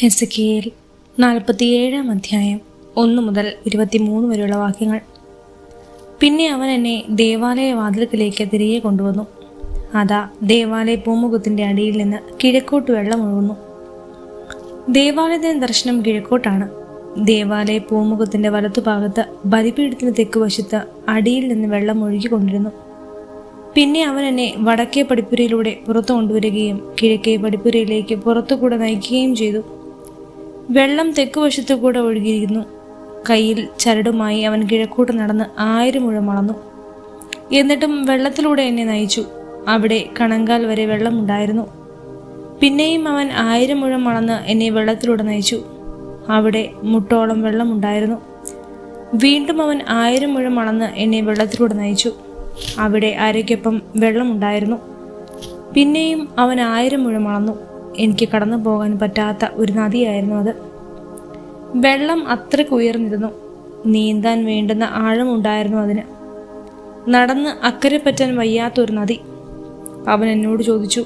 ഹെസക്കിയേൽ നാൽപ്പത്തിയേഴാം അധ്യായം ഒന്ന് മുതൽ ഇരുപത്തിമൂന്ന് വരെയുള്ള വാക്യങ്ങൾ. പിന്നെ അവൻ എന്നെ ദേവാലയ വാതിൽക്കിലേക്ക് തിരികെ കൊണ്ടുവന്നു. അതാ ദേവാലയ പൂമുഖത്തിന്റെ അടിയിൽ നിന്ന് കിഴക്കോട്ട് വെള്ളം ഒഴുകുന്നു. ദേവാലയത്തിന്റെ ദർശനം കിഴക്കോട്ടാണ്. ദേവാലയ പൂമുഖത്തിന്റെ വലത്തുഭാഗത്ത് ബലിപീഠത്തിന് തെക്കുവശത്ത് അടിയിൽ നിന്ന് വെള്ളം ഒഴുകിക്കൊണ്ടിരുന്നു പിന്നെ അവൻ എന്നെ വടക്കേ പടിപ്പുരയിലൂടെ പുറത്തു കൊണ്ടുവരികയും കിഴക്കേ പടിപ്പുരയിലേക്ക് പുറത്തുകൂടെ നയിക്കുകയും ചെയ്തു. വെള്ളം തെക്കുവശത്തു കൂടെ ഒഴുകിയിരുന്നു കയ്യിൽ ചരടുമായി അവൻ കിഴക്കോട്ട് നടന്ന് ആയിരം മുഴം അളന്നു എന്നിട്ടും വെള്ളത്തിലൂടെ എന്നെ നയിച്ചു. അവിടെ കണങ്കാൽ വരെ വെള്ളമുണ്ടായിരുന്നു. പിന്നെയും അവൻ ആയിരം മുഴം അളന്ന് എന്നെ വെള്ളത്തിലൂടെ നയിച്ചു. അവിടെ മുട്ടോളം വെള്ളമുണ്ടായിരുന്നു. വീണ്ടും അവൻ ആയിരം മുഴം അളന്ന് എന്നെ വെള്ളത്തിലൂടെ നയിച്ചു. അവിടെ അരയ്ക്കൊപ്പം വെള്ളമുണ്ടായിരുന്നു. പിന്നെയും അവൻ ആയിരം മുഴം അളന്നു എനിക്ക് കടന്നു പോകാൻ പറ്റാത്ത ഒരു നദിയായിരുന്നു അത്. വെള്ളം അത്രയ്ക്ക് ഉയർന്നിരുന്നു. നീന്താൻ വേണ്ടുന്ന ആഴമുണ്ടായിരുന്നു അതിന്. നടന്ന് അക്കരെ പറ്റാൻ വയ്യാത്തൊരു നദി. അവൻ എന്നോട് ചോദിച്ചു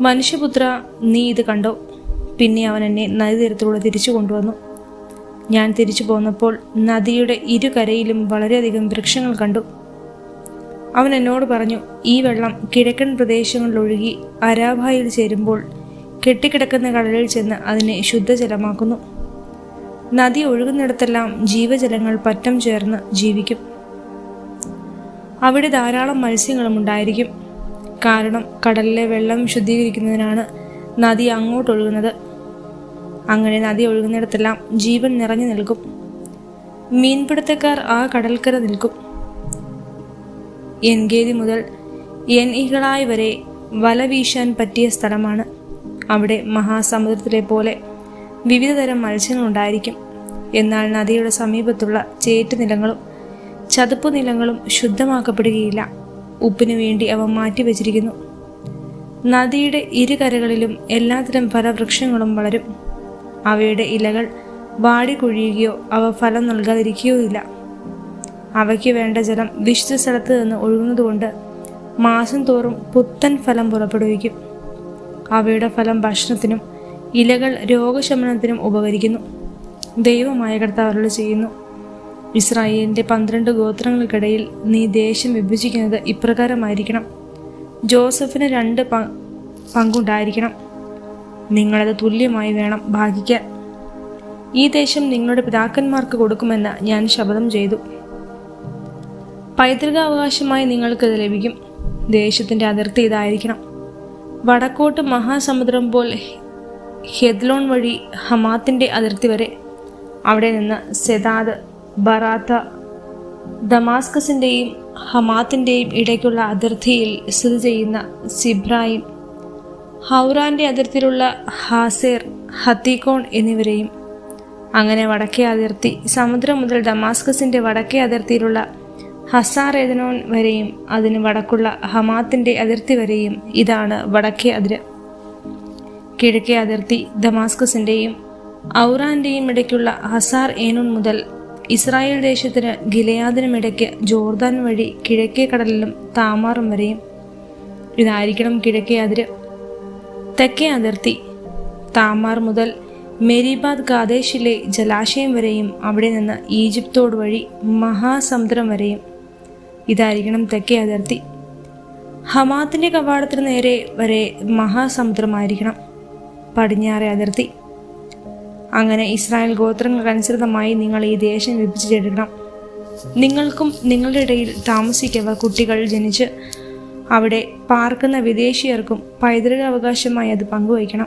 മനുഷ്യപുത്ര നീ ഇത് കണ്ടോ? പിന്നെ അവൻ എന്നെ നദീതീരത്തിലൂടെ തിരിച്ചു കൊണ്ടുവന്നു. ഞാൻ തിരിച്ചു പോന്നപ്പോൾ നദിയുടെ ഇരുകരയിലും വളരെയധികം വൃക്ഷങ്ങൾ കണ്ടു. അവൻ എന്നോട് പറഞ്ഞു ഈ വെള്ളം കിഴക്കൻ പ്രദേശങ്ങളിലൊഴുകി അരാഭായിൽ ചേരുമ്പോൾ കെട്ടിക്കിടക്കുന്ന കടലിൽ ചെന്ന് അതിനെ ശുദ്ധജലമാക്കുന്നു. നദി ഒഴുകുന്നിടത്തെല്ലാം ജീവജലങ്ങൾ പറ്റം ചേർന്ന് ജീവിക്കും. അവിടെ ധാരാളം മത്സ്യങ്ങളും ഉണ്ടായിരിക്കും. കാരണം കടലിലെ വെള്ളം ശുദ്ധീകരിക്കുന്നതിനാണ് നദി അങ്ങോട്ട് ഒഴുകുന്നത്. അങ്ങനെ നദി ഒഴുകുന്നിടത്തെല്ലാം ജീവൻ നിറഞ്ഞു നിൽക്കും. മീൻപിടുത്തക്കാർ ആ കടൽക്കര നിൽക്കും. എൻഗേതി മുതൽ എൻ ഇകളായി വരെ വല വീശാൻ പറ്റിയ സ്ഥലമാണ് അവിടെ മഹാസമുദ്രത്തിലെ പോലെ വിവിധതരം മത്സ്യങ്ങളുണ്ടായിരിക്കും. എന്നാൽ നദിയുടെ സമീപത്തുള്ള ചേറ്റുനിലങ്ങളും ചതുപ്പ് നിലങ്ങളും ശുദ്ധമാക്കപ്പെടുകയില്ല. ഉപ്പിനു വേണ്ടി അവ മാറ്റിവെച്ചിരിക്കുന്നു. നദിയുടെ ഇരുകരകളിലും എല്ലാത്തരം ഫലവൃക്ഷങ്ങളും വളരും. അവയുടെ ഇലകൾ വാടിക്കൊഴിയുകയോ അവ ഫലം നൽകാതിരിക്കുകയോ ഇല്ല അവയ്ക്ക് വേണ്ട ജലം വിശുദ്ധ സ്ഥലത്ത് നിന്ന് ഒഴുകുന്നതുകൊണ്ട് മാസം തോറും പുത്തൻ ഫലം പുറപ്പെടുവിക്കും. അവയുടെ ഫലം ഭക്ഷണത്തിനും ഇലകൾ രോഗശമനത്തിനും ഉപകരിക്കുന്നു. ദൈവമായ കർത്താവരോട് ചെയ്യുന്നു. ഇസ്രായേലിന്റെ പന്ത്രണ്ട് ഗോത്രങ്ങൾക്കിടയിൽ നീ ദേശം വിഭജിക്കുന്നത് ഇപ്രകാരമായിരിക്കണം. ജോസഫിന് രണ്ട് പങ്കുണ്ടായിരിക്കണം. നിങ്ങളത് തുല്യമായി വേണം ഭാഗിക്കാൻ. ഈ ദേശം നിങ്ങളുടെ പിതാക്കന്മാർക്ക് കൊടുക്കുമെന്ന് ഞാൻ ശപഥം ചെയ്തു. പൈതൃകാവകാശമായി നിങ്ങൾക്കത് ലഭിക്കും. ദേശത്തിന്റെ അതിർത്തി ഇതായിരിക്കണം. വടക്കോട്ട് മഹാസമുദ്രം പോലെ ഹെദ്ലോൺ വഴി ഹമാത്തിന്റെ അതിർത്തി വരെ. അവിടെ നിന്ന് സെദാദ് ബറാത്ത ദമാസ്കസിന്റെയും ഹമാത്തിന്റെയും ഇടയ്ക്കുള്ള അതിർത്തിയിൽ സ്ഥിതി ചെയ്യുന്ന സിബ്രായിം ഹൗറാന്റെ അതിർത്തിയിലുള്ള ഹാസേർ ഹത്തിക്കോൺ എന്നിവരെയും. അങ്ങനെ വടക്കേ അതിർത്തി സമുദ്രം മുതൽ ഡമാസ്കസിന്റെ വടക്കേ അതിർത്തിയിലുള്ള ഹസാർ എദനോൻ വരെയും അതിന് വടക്കുള്ള ഹമാത്തിന്റെ അതിർത്തി വരെയും ഇതാണ് വടക്കേ അതിര്. കിഴക്കേ അതിർത്തി ദമാസ്കസിന്റെയും ഔറാന്റെയും ഇടയ്ക്കുള്ള ഹസാർ ഏനോൻ മുതൽ ഇസ്രായേൽ ദേശത്തിന് ഗിലയാദിനും ഇടയ്ക്ക് ജോർദാൻ വഴി കിഴക്കേ കടലിലും താമാറും വരെയും. ഇതായിരിക്കണം കിഴക്കേ അതിര്. തെക്കേ അതിർത്തി താമാർ മുതൽ മെരിബാദ് കാദേശിലെ ജലാശയം വരെയും അവിടെ നിന്ന് ഈജിപ്തോട് വഴി മഹാസമുദ്രം വരെയും. ഇതായിരിക്കണം തെക്കേ അതിർത്തി. ഹമാത്തിന്റെ കവാടത്തിന് നേരെ വരെ മഹാസമുദ്രമായിരിക്കണം പടിഞ്ഞാറെ അതിർത്തി. അങ്ങനെ ഇസ്രായേൽ ഗോത്രങ്ങൾക്കനുസൃതമായി നിങ്ങൾ ഈ ദേശം വിഭജിച്ചെടുക്കണം നിങ്ങൾക്കും നിങ്ങളുടെ ഇടയിൽ താമസിക്കവ കുട്ടികൾ ജനിച്ച് അവിടെ പാർക്കുന്ന വിദേശീയർക്കും പൈതൃക അവകാശമായി അത് പങ്കുവയ്ക്കണം.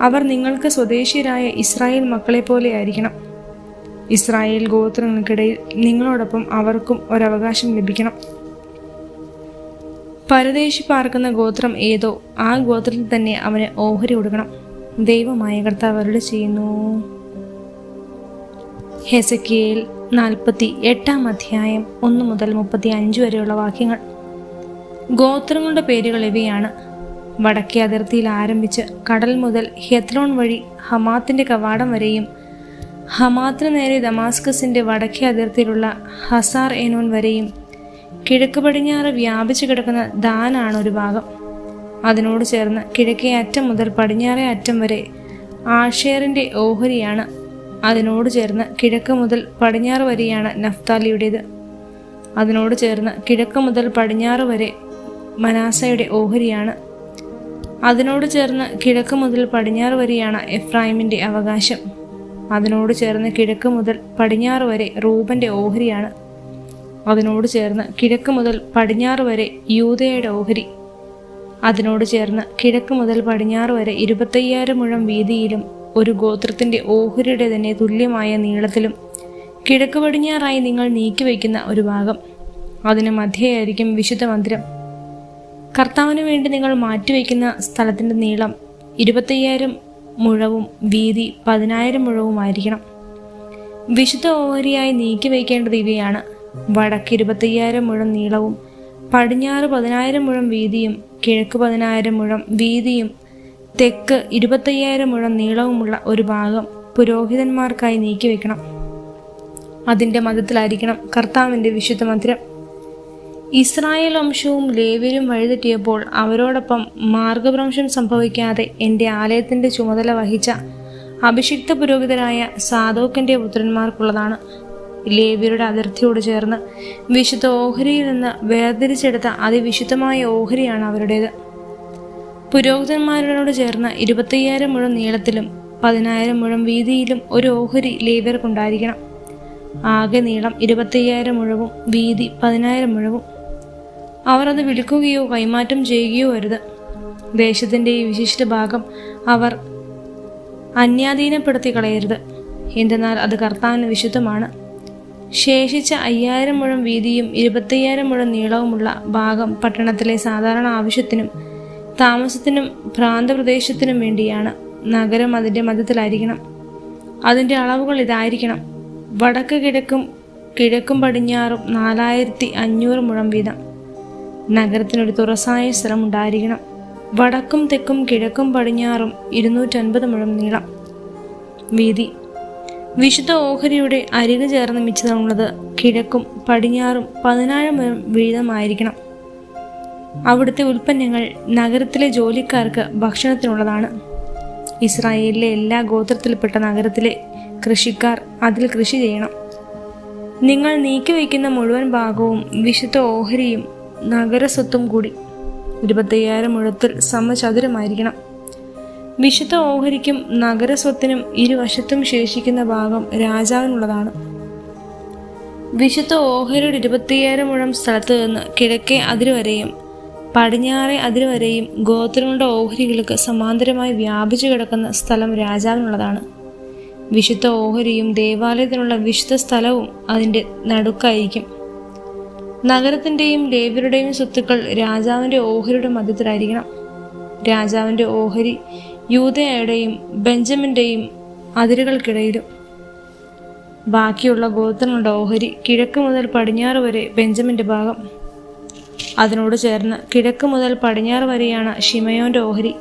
അവർ നിങ്ങൾക്ക് സ്വദേശീയരായ ഇസ്രായേൽ മക്കളെ പോലെ ആയിരിക്കണം. ഇസ്രായേൽ ഗോത്രങ്ങൾക്കിടയിൽ നിങ്ങളോടൊപ്പം അവർക്കും ഒരവകാശം ലഭിക്കണം. പരദേശി പാർക്കുന്ന ഗോത്രം ഏതോ ആ ഗോത്രത്തിൽ തന്നെ അവന് ഓഹരി കൊടുക്കണം. ദൈവമായ കർത്താവ് അവരുടെ ചെയ്യുന്നു. ഹെസക്കിയേൽ നാൽപ്പത്തി എട്ടാം അധ്യായം ഒന്ന് മുതൽ മുപ്പത്തി അഞ്ച് വരെയുള്ള വാക്യങ്ങൾ. ഗോത്രങ്ങളുടെ പേരുകൾ ഇവയാണ്. വടക്കേ അതിർത്തിയിൽ ആരംഭിച്ച് കടൽ മുതൽ ഹെത്ലോൺ വഴി ഹമാത്തിന്റെ കവാടം വരെയും ഹമാത്തിന് നേരെ ദമാസ്കസിന്റെ വടക്കേ അതിർത്തിയിലുള്ള ഹസാർ എനോൻ വരെയും കിഴക്ക് പടിഞ്ഞാറ് വ്യാപിച്ചു കിടക്കുന്ന ദാനാണ് ഒരു ഭാഗം. അതിനോട് ചേർന്ന് കിഴക്കേ അറ്റം മുതൽ പടിഞ്ഞാറേ അറ്റം വരെ ആഷേറിന്റെ ഓഹരിയാണ്. അതിനോട് ചേർന്ന് കിഴക്ക് മുതൽ പടിഞ്ഞാറ് വരെയാണ് നഫ്താലിയുടേത്. അതിനോട് ചേർന്ന് കിഴക്ക് മുതൽ പടിഞ്ഞാറ് വരെ മനാസയുടെ ഓഹരിയാണ്. അതിനോട് ചേർന്ന് കിഴക്ക് മുതൽ പടിഞ്ഞാറ് വരെയാണ് എഫ്രൈമിന്റെ അവകാശം. അതിനോട് ചേർന്ന് കിഴക്ക് മുതൽ പടിഞ്ഞാറ് വരെ റൂബന്റെ ഓഹരിയാണ്. അതിനോട് ചേർന്ന് കിഴക്ക് മുതൽ പടിഞ്ഞാറ് വരെ യൂതയുടെ ഓഹരി. അതിനോട് ചേർന്ന് കിഴക്ക് മുതൽ പടിഞ്ഞാറ് വരെ ഇരുപത്തയ്യായിരം മുഴം വീതിയിലും ഒരു ഗോത്രത്തിന്റെ ഓഹരിയുടെ തന്നെ തുല്യമായ നീളത്തിലും കിഴക്ക് പടിഞ്ഞാറായി നിങ്ങൾ നീക്കിവെക്കുന്ന ഒരു ഭാഗം. അതിന് മധ്യയായിരിക്കും വിശുദ്ധ മന്ദിരം. കർത്താവിന് വേണ്ടി നിങ്ങൾ മാറ്റിവെക്കുന്ന സ്ഥലത്തിന്റെ നീളം ഇരുപത്തയ്യായിരം മുഴവും വീതി പതിനായിരം മുഴവുമായിരിക്കണം. വിശുദ്ധ ഓഹരിയായി നീക്കി വയ്ക്കേണ്ടത് ഇവയാണ്. വടക്ക് ഇരുപത്തയ്യായിരം മുഴം നീളവും പടിഞ്ഞാറ് പതിനായിരം മുഴം വീതിയും കിഴക്ക് പതിനായിരം മുഴം വീതിയും തെക്ക് ഇരുപത്തയ്യായിരം മുഴം നീളവുമുള്ള ഒരു ഭാഗം പുരോഹിതന്മാർക്കായി നീക്കി വയ്ക്കണം. അതിന്റെ മതത്തിലായിരിക്കണം കർത്താവിന്റെ വിശുദ്ധ മന്ദിരം. ഇസ്രായേൽ വംശവും ലേവ്യരും വഴിതെറ്റിയപ്പോൾ അവരോടൊപ്പം മാർഗഭ്രംശം സംഭവിക്കാതെ എന്റെ ആലയത്തിന്റെ ചുമതല വഹിച്ച അഭിഷിക്ത പുരോഹിതരായ സാധോക്കിന്റെ പുത്രന്മാർക്കുള്ളതാണ്. ലേവ്യരുടെ അതിർത്തിയോട് ചേർന്ന് വിശുദ്ധ ഓഹരിയിൽ നിന്ന് വേർതിരിച്ചെടുത്ത അതിവിശുദ്ധമായ ഓഹരിയാണ് അവരുടേത്. പുരോഹിതന്മാരോട് ചേർന്ന് ഇരുപത്തയ്യായിരം മുഴം നീളത്തിലും പതിനായിരം മുഴം വീതിയിലും ഒരു ഓഹരി ലേവ്യർക്കുണ്ടായിരിക്കണം. ആകെ നീളം ഇരുപത്തയ്യായിരം മുഴവും വീതി പതിനായിരം മുഴവും. അവർ അത് വിളിക്കുകയോ കൈമാറ്റം ചെയ്യുകയോ അരുത്. ദേശത്തിന്റെ ഈ വിശിഷ്ട ഭാഗം അവർ അന്യാധീനപ്പെടുത്തി കളയരുത്. എന്തെന്നാൽ അത് കർത്താവിന് വിശുദ്ധമാണ്. ശേഷിച്ച അയ്യായിരം മുഴം വീതിയും ഇരുപത്തയ്യായിരം മുഴം നീളവുമുള്ള ഭാഗം പട്ടണത്തിലെ സാധാരണ ആവശ്യത്തിനും താമസത്തിനും ഭ്രാന്തപ്രദേശത്തിനും വേണ്ടിയാണ്. നഗരം അതിന്റെ മധ്യത്തിലായിരിക്കണം. അതിന്റെ അളവുകൾ ഇതായിരിക്കണം. വടക്ക് കിഴക്കും കിഴക്കും പടിഞ്ഞാറും നാലായിരത്തി അഞ്ഞൂറ് മുഴം വീതം. നഗരത്തിനൊരു തുറസായ സ്ഥലം ഉണ്ടായിരിക്കണം വടക്കും തെക്കും കിഴക്കും പടിഞ്ഞാറും ഇരുന്നൂറ്റൻപത് മുഴം നീളം. വീതി. വിശുദ്ധ ഓഹരിയുടെ അരികു ചേർന്ന് മിച്ചതാണുള്ളത്. കിഴക്കും പടിഞ്ഞാറും പതിനായിരം മുഴം വീതമായിരിക്കണം. അവിടുത്തെ ഉൽപ്പന്നങ്ങൾ നഗരത്തിലെ ജോലിക്കാർക്ക് ഭക്ഷണത്തിനുള്ളതാണ്. ഇസ്രായേലിലെ എല്ലാ ഗോത്രത്തിൽപ്പെട്ട നഗരത്തിലെ കൃഷിക്കാർ അതിൽ കൃഷി ചെയ്യണം. നിങ്ങൾ നീക്കിവെക്കുന്ന മുഴുവൻ ഭാഗവും വിശുദ്ധ ഓഹരിയും നഗരസ്വത്തും കൂടി. ഇരുപത്തയ്യായിരം മുഴത്തിൽ സമചതുരമായിരിക്കണം. വിശുദ്ധ ഓഹരിക്കും നഗരസ്വത്തിനും ഇരുവശത്തും ശേഷിക്കുന്ന ഭാഗം രാജാവിനുള്ളതാണ്. വിശുദ്ധ ഓഹരിയുടെ ഇരുപത്തിയ്യായിരം മുഴം സ്ഥലത്ത് നിന്ന് കിഴക്കേ അതിരുവരെയും പടിഞ്ഞാറേ അതിരുവരെയും ഗോത്രങ്ങളുടെ ഓഹരികൾക്ക് സമാന്തരമായി വ്യാപിച്ചു കിടക്കുന്ന സ്ഥലം രാജാവിനുള്ളതാണ്. വിശുദ്ധ ഓഹരിയും ദേവാലയത്തിനുള്ള വിശുദ്ധ സ്ഥലവും അതിന്റെ നടുക്കായിരിക്കും. നഗരത്തിന്റെയും ലേവ്യരുടെയും സ്വത്തുക്കൾ രാജാവിന്റെ ഓഹരിയുടെ മധ്യത്തിലായിരിക്കണം. രാജാവിന്റെ ഓഹരി യൂതയുടെയും ബെഞ്ചമിന്റെയും അതിരുകൾക്കിടയിലും. ബാക്കിയുള്ള ഗോത്രങ്ങളുടെ ഓഹരി കിഴക്ക് മുതൽ പടിഞ്ഞാറ് വരെ ബെഞ്ചമിന്റെ ഭാഗം. അതിനോട് ചേർന്ന് കിഴക്ക് മുതൽ പടിഞ്ഞാറ് വരെയാണ് ഷിമയോന്റെ ഓഹരി.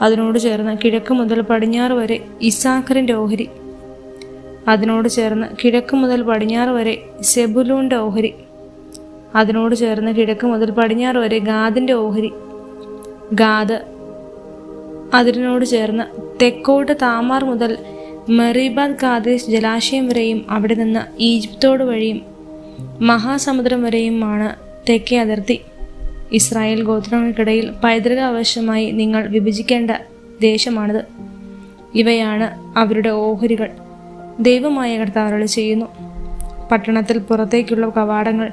അതിനോട് ചേർന്ന് കിഴക്ക് മുതൽ പടിഞ്ഞാറ് വരെ ഇസാഖറിന്റെ ഓഹരി. അതിനോട് ചേർന്ന് കിഴക്ക് മുതൽ പടിഞ്ഞാറ് വരെ സെബുലൂന്റെ ഓഹരി. അതിനോട് ചേർന്ന് കിഴക്ക് മുതൽ പടിഞ്ഞാറ് വരെ ഗാദിന്റെ ഓഹരി ഗാദ്. അതിനോട് ചേർന്ന് തെക്കോട്ട് താമാർ മുതൽ മെറീബാദ് കാദേശ് ജലാശയം വരെയും അവിടെ നിന്ന് ഈജിപ്തോട് വഴിയും മഹാസമുദ്രം വരെയുമാണ് തെക്കേ അതിർത്തി. ഇസ്രായേൽ ഗോത്രങ്ങൾക്കിടയിൽ ആവശ്യമായി നിങ്ങൾ വിഭജിക്കേണ്ട ദേശമാണിത്. ഇവയാണ് അവരുടെ ഓഹരികൾ. ദൈവമായ കർത്താവരളി ചെയ്യുന്നു. പട്ടണത്തിൽ പുറത്തേക്കുള്ള കവാടങ്ങൾ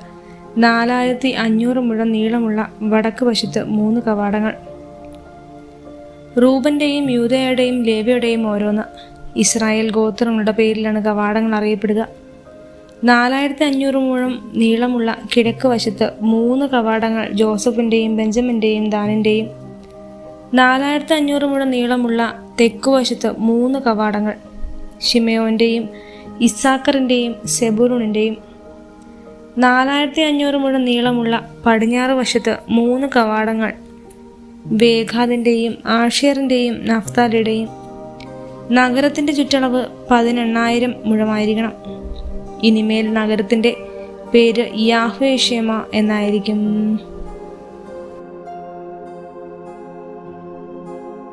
നാലായിരത്തി അഞ്ഞൂറ് മുഴം നീളമുള്ള വടക്ക് വശത്ത് മൂന്ന് കവാടങ്ങൾ. റൂബന്റെയും യൂതയുടെയും ലേവയുടെയും ഓരോന്ന്. ഇസ്രായേൽ ഗോത്രങ്ങളുടെ പേരിലാണ് കവാടങ്ങൾ അറിയപ്പെടുക. നാലായിരത്തി അഞ്ഞൂറ് മുഴം നീളമുള്ള കിഴക്ക് വശത്ത് മൂന്ന് കവാടങ്ങൾ ജോസഫിന്റെയും ബെഞ്ചമിന്റെയും ദാനിന്റെയും നാലായിരത്തി അഞ്ഞൂറ് മുഴം നീളമുള്ള തെക്കുവശത്ത് മൂന്ന് കവാടങ്ങൾ. ഷിമയോന്റെയും ഇസാക്കറിന്റെയും സെബുറൂണിന്റെയും നാലായിരത്തി അഞ്ഞൂറ് മുഴം നീളമുള്ള പടിഞ്ഞാറ് വശത്ത് മൂന്ന് കവാടങ്ങൾ. ബേഖാദിന്റെയും ആഷിയറിന്റെയും നഫ്താലിയുടെയും. നഗരത്തിന്റെ ചുറ്റളവ് പതിനെണ്ണായിരം മുഴമായിരിക്കണം. ഇനിമേൽ നഗരത്തിന്റെ പേര് യാഹുയേഷ്യമ എന്നായിരിക്കും.